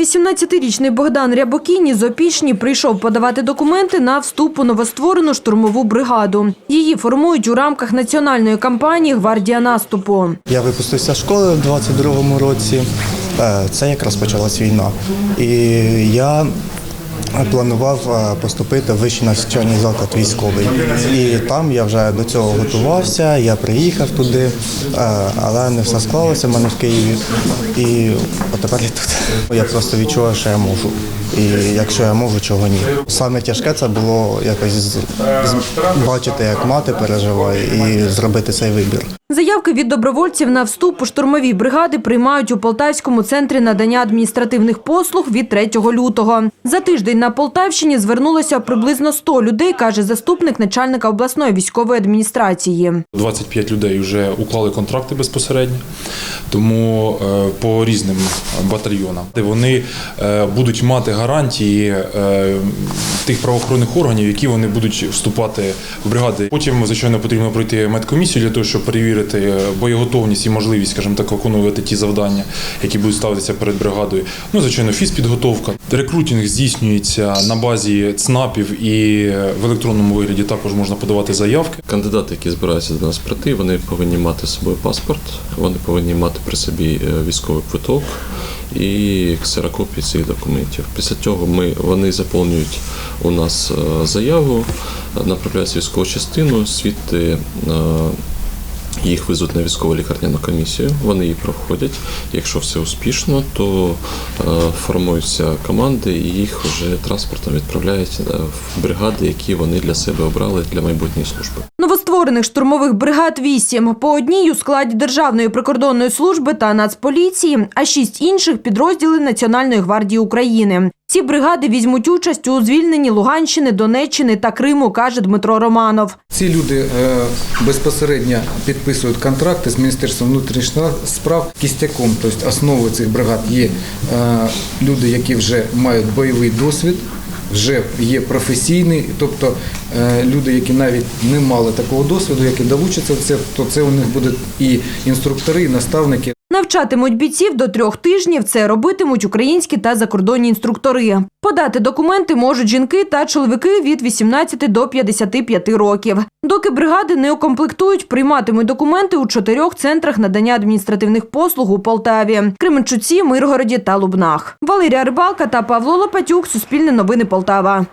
18-річний Богдан Рябокіні з Опішні прийшов подавати документи на вступ у новостворену штурмову бригаду. Її формують у рамках національної кампанії «Гвардія наступу». Я випустився з школи в 22-му році. Е, Це якраз почалась війна. І я планував е, поступити в вищий навчальний заклад військовий. І там я вже до цього готувався, я приїхав туди, е, але не все склалося в мене в Києві. І тепер я тут. Я просто відчував, що я можу. І якщо я можу, чого ні. Саме тяжке це було якось бачити, як мати переживає, і зробити цей вибір. Заявки від добровольців на вступ у штурмові бригади приймають у Полтавському центрі надання адміністративних послуг від 3 лютого. За тиждень на Полтавщині звернулося приблизно 100 людей, каже заступник начальника обласної військової адміністрації. 25 людей вже уклали контракти безпосередньо, тому е, по різним батальйонам, вони е, будуть мати гарантії е, тих правоохоронних органів, які вони будуть вступати в бригади. Потім, звичайно, потрібно пройти медкомісію для того, щоб перевірити боєготовність і можливість, скажімо так, виконувати ті завдання, які будуть ставитися перед бригадою. Ну, звичайно, фізпідготовка. Рекрутинг здійснюється на базі ЦНАПів і в електронному вигляді також можна подавати заявки. Кандидати, які збираються до нас прийти, вони повинні мати з собою паспорт, вони повинні мати при собі е, військовий квиток і ксерокопії цих документів. Після цього ми, вони заповнюють у нас е, заяву, направляють військову частину, звідти е, їх везуть на військову лікарняну комісію, вони її проходять. Якщо все успішно, то е, формуються команди і їх вже транспортом відправляють е, в бригади, які вони для себе обрали для майбутньої служби. Новостворених штурмових бригад вісім. По одній у складі Державної прикордонної служби та Нацполіції, а шість інших підрозділи Національної гвардії України. Ці бригади візьмуть участь у звільненні Луганщини, Донеччини та Криму, каже Дмитро Романов. Ці люди е, безпосередньо підписують контракти з Міністерством внутрішніх справ кістяком. Тобто основою цих бригад є е, люди, які вже мають бойовий досвід, вже є професійний, тобто е, люди, які навіть не мали такого досвіду, які долучаться в це, то це у них будуть і інструктори, і наставники. Навчатимуть бійців до трьох тижнів. Це робитимуть українські та закордонні інструктори. Подати документи можуть жінки та чоловіки від 18 до 55 років. Доки бригади не укомплектують, прийматимуть документи у чотирьох центрах надання адміністративних послуг у Полтаві, Кременчуці, Миргороді та Лубнах. Валерія Рибалка та Павло Лопатюк. Суспільне новини Полтава.